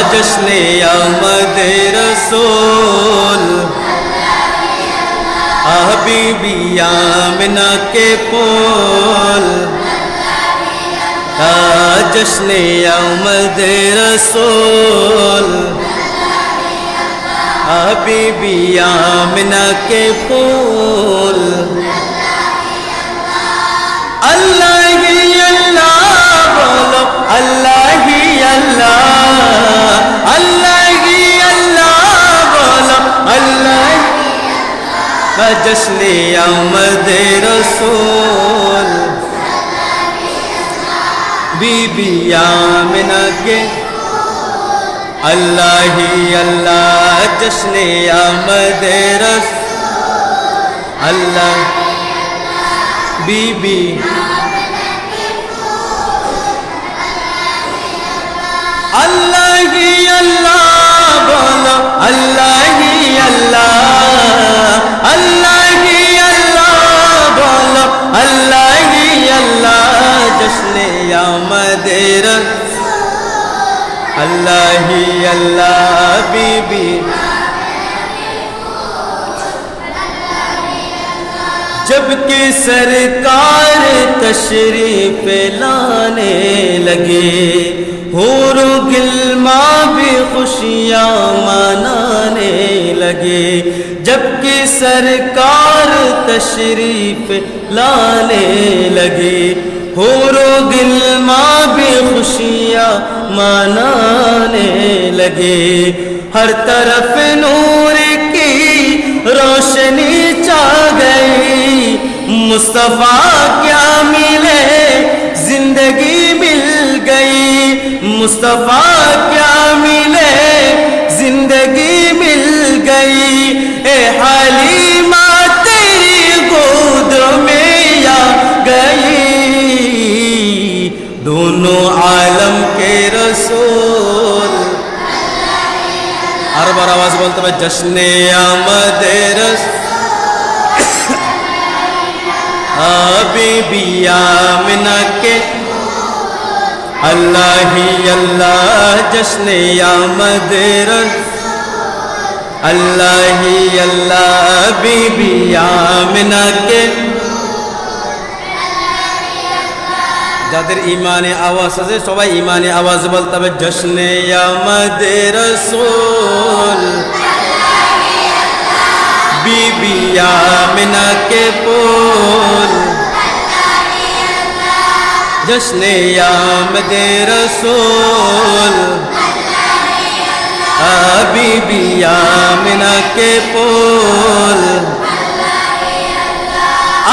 जश्न आमद रसूल हबीबी आमना के पोल जश्न आमद रसूल हबीबी आमना के फूल अल्लाह ही अल्लाह बोलो अल्लाह جشن آمد رسول بی بی آمنہ کے اللہ ہی اللہ جشن آمد رسول اللہ بی بی اللہ ہی اللہ بولا اللہ محمد رسول اللہ ہی اللہ بی بی جبکہ سرکار تشریف لانے لگے ہور گلمہ بھی خوشیاں منانے لگے۔ جبکہ سرکار تشریف لانے لگے ہور خوشیاں منانے لگے۔ ہر طرف نور کی روشنی چاہ گئی۔ مصطفیٰ کیا ملے؟ زندگی مل گئی۔ مصطفیٰ کیا ملے؟ زندگی مل گئی۔ اے حالی بار آواز بولتا ہے، جشن آمد رس۔ ہاں، حبیبی آمنہ کے۔ اللہ ہی اللہ، جشن آمد رس۔ اللہ ہی اللہ بی بی آمنہ کے۔ যাদের ইমানে আওয়াজ আছে, সবাই ইমানে আওয়াজ বলতে হবে, জশ্নে আমাদের সোল বিবিয়া মিনাকে পোল জশ্নে আমাদের সোল বিবিয়া মিনাকে পোল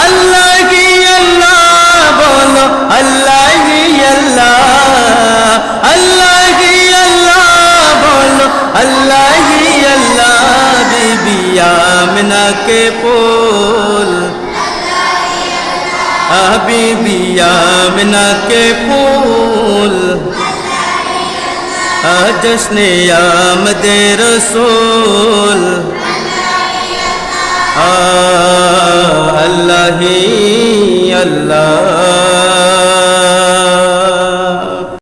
আল্লাহ কে পোল হাবিবিয়ামনা কে পোল জশ্নে আমদে রসোল। আল্লাহি আল্লাহ।